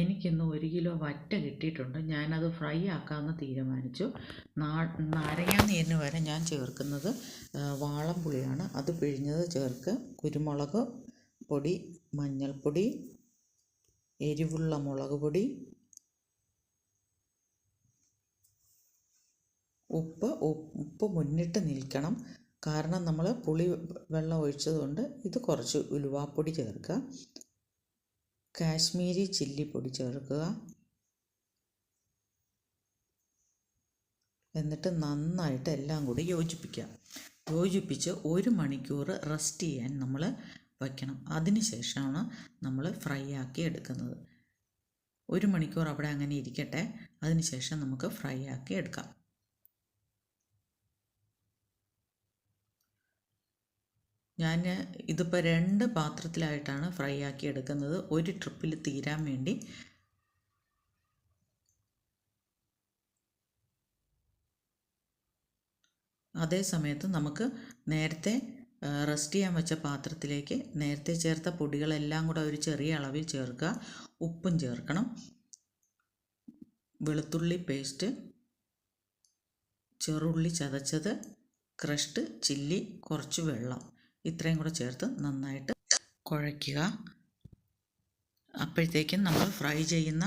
എനിക്കിന്ന് ഒരു കിലോ വറ്റ കിട്ടിയിട്ടുണ്ട്. ഞാനത് ഫ്രൈ ആക്കാമെന്ന് തീരുമാനിച്ചു. നാരങ്ങ നീരിന് വരെ ഞാൻ ചേർക്കുന്നത് വാളംപുളിയാണ് അത് പിഴിഞ്ഞത് ചേർക്ക് കുരുമുളക് പൊടി മഞ്ഞൾപ്പൊടി എരിവുള്ള മുളക് പൊടി ഉപ്പ് ഉപ്പ് മുന്നിട്ട് നിൽക്കണം. കാരണം നമ്മൾ പുളി വെള്ളം ഒഴിച്ചതുകൊണ്ട് ഇത് കുറച്ച് ഉലുവാപ്പൊടി ചേർക്കുക. കാശ്മീരി ചില്ലി പൊടി ചേർക്കുക. എന്നിട്ട് നന്നായിട്ട് എല്ലാം കൂടി യോജിപ്പിക്കുക. യോജിപ്പിച്ച് ഒരു മണിക്കൂർ റെസ്റ്റ് ചെയ്യാൻ നമ്മൾ വയ്ക്കണം. അതിന് ശേഷമാണ് നമ്മൾ ഫ്രൈ ആക്കി എടുക്കുന്നത്. ഒരു മണിക്കൂർ അവിടെ അങ്ങനെ ഇരിക്കട്ടെ. അതിന് ശേഷം നമുക്ക് ഫ്രൈ ആക്കി എടുക്കാം. ഞാൻ ഇതിപ്പോൾ രണ്ട് പാത്രത്തിലായിട്ടാണ് ഫ്രൈ ആക്കി എടുക്കുന്നത്. ഒരു ട്രിപ്പിൽ തീരാൻ വേണ്ടി. അതേ സമയത്ത് നമുക്ക് നേരത്തെ റെസ്റ്റ് ചെയ്യാൻ വെച്ച പാത്രത്തിലേക്ക് നേരത്തെ ചേർത്ത പൊടികളെല്ലാം കൂടെ ഒരു ചെറിയ അളവിൽ ചേർക്കുക. ഉപ്പും ചേർക്കണം. വെളുത്തുള്ളി പേസ്റ്റ് ചെറുള്ളി ചതച്ചത് ക്രഷ്ഡ് ചില്ലി കുറച്ച് വെള്ളം. ഇത്രയും കൂടെ ചേർത്ത് നന്നായിട്ട് കുഴയ്ക്കുക. അപ്പോഴത്തേക്കും നമ്മൾ ഫ്രൈ ചെയ്യുന്ന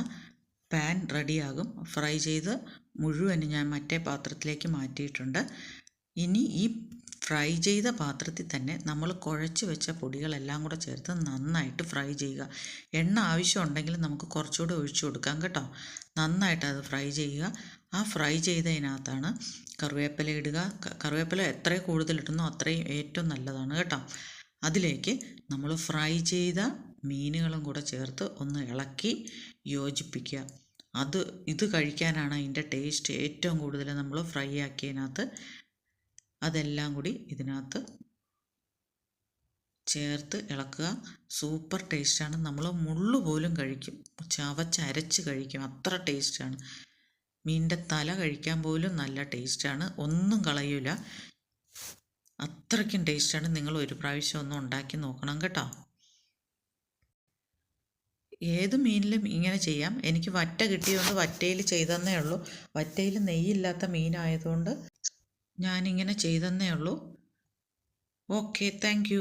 പാൻ റെഡിയാകും. ഫ്രൈ ചെയ്ത് മുഴുവനും ഞാൻ മറ്റേ പാത്രത്തിലേക്ക് മാറ്റിയിട്ടുണ്ട്. ഇനി ഈ ഫ്രൈ ചെയ്ത പാത്രത്തിൽ തന്നെ നമ്മൾ കുഴച്ച് വെച്ച പൊടികളെല്ലാം കൂടെ ചേർത്ത് നന്നായിട്ട് ഫ്രൈ ചെയ്യുക. എണ്ണ ആവശ്യമുണ്ടെങ്കിൽ നമുക്ക് കുറച്ചുകൂടെ ഒഴിച്ചു കൊടുക്കാം കേട്ടോ. നന്നായിട്ട് അത് ഫ്രൈ ചെയ്യുക. ആ ഫ്രൈ ചെയ്തതിനകത്താണ് കറിവേപ്പില ഇടുക. കറിവേപ്പില എത്ര കൂടുതൽ ഇടുന്നോ അത്രയും ഏറ്റവും നല്ലതാണ് കേട്ടോ. അതിലേക്ക് നമ്മൾ ഫ്രൈ ചെയ്ത മീനുകളും കൂടെ ചേർത്ത് ഒന്ന് ഇളക്കി യോജിപ്പിക്കുക. അത് ഇത് കഴിക്കാനാണ് അതിന്റെ ടേസ്റ്റ് ഏറ്റവും കൂടുതൽ നമ്മൾ ഫ്രൈ ആക്കിയതിനകത്ത് അതെല്ലാം കൂടി ഇതിനകത്ത് ചേർത്ത് ഇളക്കുക. സൂപ്പർ ടേസ്റ്റാണ്. നമ്മൾ മുള്ളു പോലും കഴിക്കും. ചവച്ചരച്ച് കഴിക്കും. അത്ര ടേസ്റ്റാണ്. മീനിന്റെ തല കഴിക്കാൻ പോലും നല്ല ടേസ്റ്റാണ്. ഒന്നും കളയൂല. അത്രയ്ക്കും ടേസ്റ്റാണ്. നിങ്ങൾ ഒരു പ്രാവശ്യം ഒന്ന് ഉണ്ടാക്കി നോക്കണം കേട്ടോ. ഏത് മീനിലും ഇങ്ങനെ ചെയ്യാം. എനിക്ക് വറ്റ കിട്ടിയതുകൊണ്ട് വറ്റയിൽ ചെയ്തെന്നേ ഉള്ളൂ. വറ്റയിൽ നെയ്യില്ലാത്ത മീനായതുകൊണ്ട് ഞാനിങ്ങനെ ചെയ്തെന്നേ ഉള്ളൂ. Okay thank